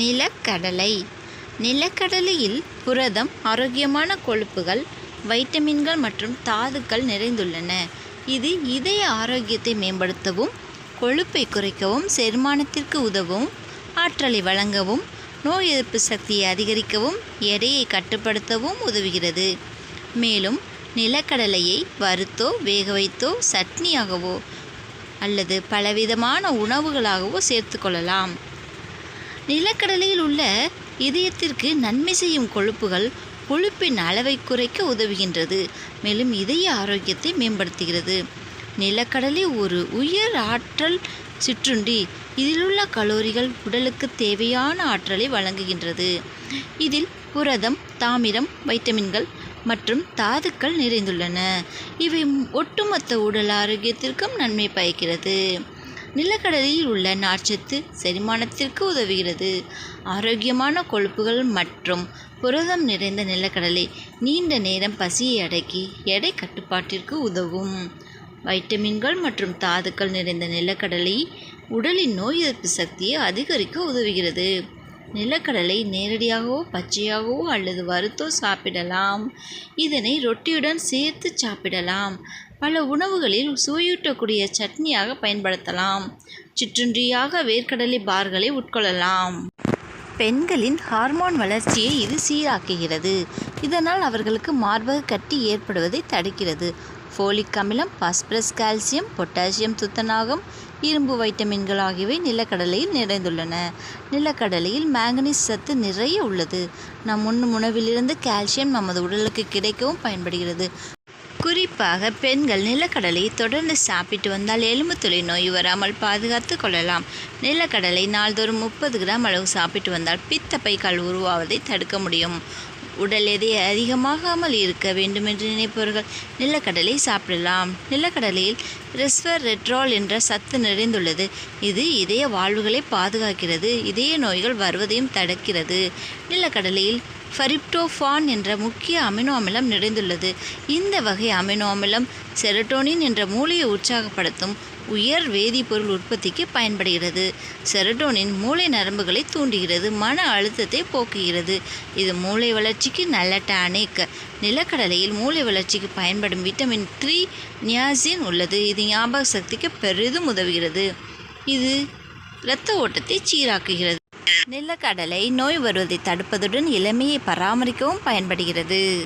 நிலக்கடலை. நிலக்கடலையில் புரதம் ஆரோக்கியமான கொழுப்புகள் வைட்டமின்கள் மற்றும் தாதுக்கள் நிறைந்துள்ளன. இது இதய ஆரோக்கியத்தை மேம்படுத்தவும் கொழுப்பை குறைக்கவும் செரிமானத்திற்கு உதவும் ஆற்றலை வழங்கவும் நோய் எதிர்ப்பு சக்தியை அதிகரிக்கவும் எடையை கட்டுப்படுத்தவும் உதவுகிறது. மேலும் நிலக்கடலையை வறுத்தோ வேக வைத்தோ சட்னியாகவோ அல்லது பலவிதமான உணவுகளாகவோ சேர்த்துக்கொள்ளலாம் நிலக்கடலையில் உள்ள இதயத்திற்கு நன்மை செய்யும் கொழுப்புகள் கொழுப்பின் அளவை குறைக்க உதவுகின்றது. மேலும் இதய ஆரோக்கியத்தை மேம்படுத்துகிறது. நிலக்கடலை ஒரு உயர் ஆற்றல் சிற்றுண்டி. இதிலுள்ள கலோரிகள் உடலுக்கு தேவையான ஆற்றலை வழங்குகின்றது. இதில் புரதம் தாமிரம் வைட்டமின்கள் மற்றும் தாதுக்கள் நிறைந்துள்ளன. இவை ஒட்டுமொத்த உடல் ஆரோக்கியத்திற்கும் நன்மை பயக்கிறது. நிலக்கடலையில் உள்ள நார்ச்சத்து செரிமானத்திற்கு உதவுகிறது. ஆரோக்கியமான கொழுப்புகள் மற்றும் புரதம் நிறைந்த நிலக்கடலை நீண்ட நேரம் பசியை அடக்கி எடை கட்டுப்பாட்டிற்கு உதவும். வைட்டமின்கள் மற்றும் தாதுக்கள் நிறைந்த நிலக்கடலை உடலின் நோய் எதிர்ப்பு சக்தியை அதிகரிக்க உதவுகிறது. நிலக்கடலை நேரடியாகவோ பச்சையாகவோ அல்லது வறுத்தோ சாப்பிடலாம். இதனை ரொட்டியுடன் சேர்த்து சாப்பிடலாம். பல உணவுகளில் சுவையூட்டக்கூடிய சட்னியாக பயன்படுத்தலாம். சிற்றுண்டியாக வேர்க்கடலை பார்களை உட்கொள்ளலாம். பெண்களின் ஹார்மோன் வளர்ச்சியை இது சீராக்குகிறது. இதனால் அவர்களுக்கு மார்பக கட்டி ஏற்படுவதை தடுக்கிறது. ஃபோலிக் அமிலம் பாஸ்பரஸ் கால்சியம் பொட்டாசியம் துத்தநாகம் இரும்பு வைட்டமின்கள் ஆகியவை நிலக்கடலையில் நிறைந்துள்ளன. நிலக்கடலையில் மேங்கனீஸ் சத்து நிறைய உள்ளது. நம் உண்ணும் உணவிலிருந்து கால்சியம் நமது உடலுக்கு கிடைக்கவும் பயன்படுகிறது. குறிப்பாக பெண்கள் நிலக்கடலை தொடர்ந்து சாப்பிட்டு வந்தால் எலும்பு துளை நோய் வராமல் பாதுகாத்து கொள்ளலாம். நிலக்கடலை நாள்தோறும் முப்பது கிராம் அளவு சாப்பிட்டு வந்தால் பித்தப்பைக்கால் உருவாவதை தடுக்க முடியும். உடல் எதை அதிகமாகாமல் இருக்க வேண்டுமென்று நினைப்பவர்கள் நிலக்கடலை சாப்பிடலாம். நிலக்கடலையில் ரெஸ்வரெட்ரால் என்ற சத்து நிறைந்துள்ளது. இது இதய வாழ்வுகளை பாதுகாக்கிறது இதய நோய்கள் வருவதையும் தடுக்கிறது. நிலக்கடலையில் ஃபரிப்டோஃபான் என்ற முக்கிய அமினோ அமிலம் நிறைந்துள்ளது. இந்த வகை அமினோ அமிலம் செரட்டோனின் என்ற மூளையை உற்சாகப்படுத்தும் உயர் வேதிப்பொருள் உற்பத்திக்கு பயன்படுகிறது. செரட்டோனின் மூளை நரம்புகளை தூண்டுகிறது மன அழுத்தத்தை போக்குகிறது. இது மூளை வளர்ச்சிக்கு நல்ல டானிக். நிலக்கடலையில் மூளை வளர்ச்சிக்கு பயன்படும் விட்டமின் த்ரீ நியாசின் உள்ளது. இது ஞாபக சக்திக்கு பெரிதும் உதவுகிறது. இது இரத்த ஓட்டத்தை சீராக்குகிறது. நிலக்கடலை நோய் வருவதை தடுப்பதுடன் இளமையை பராமரிக்கவும் பயன்படுகிறது.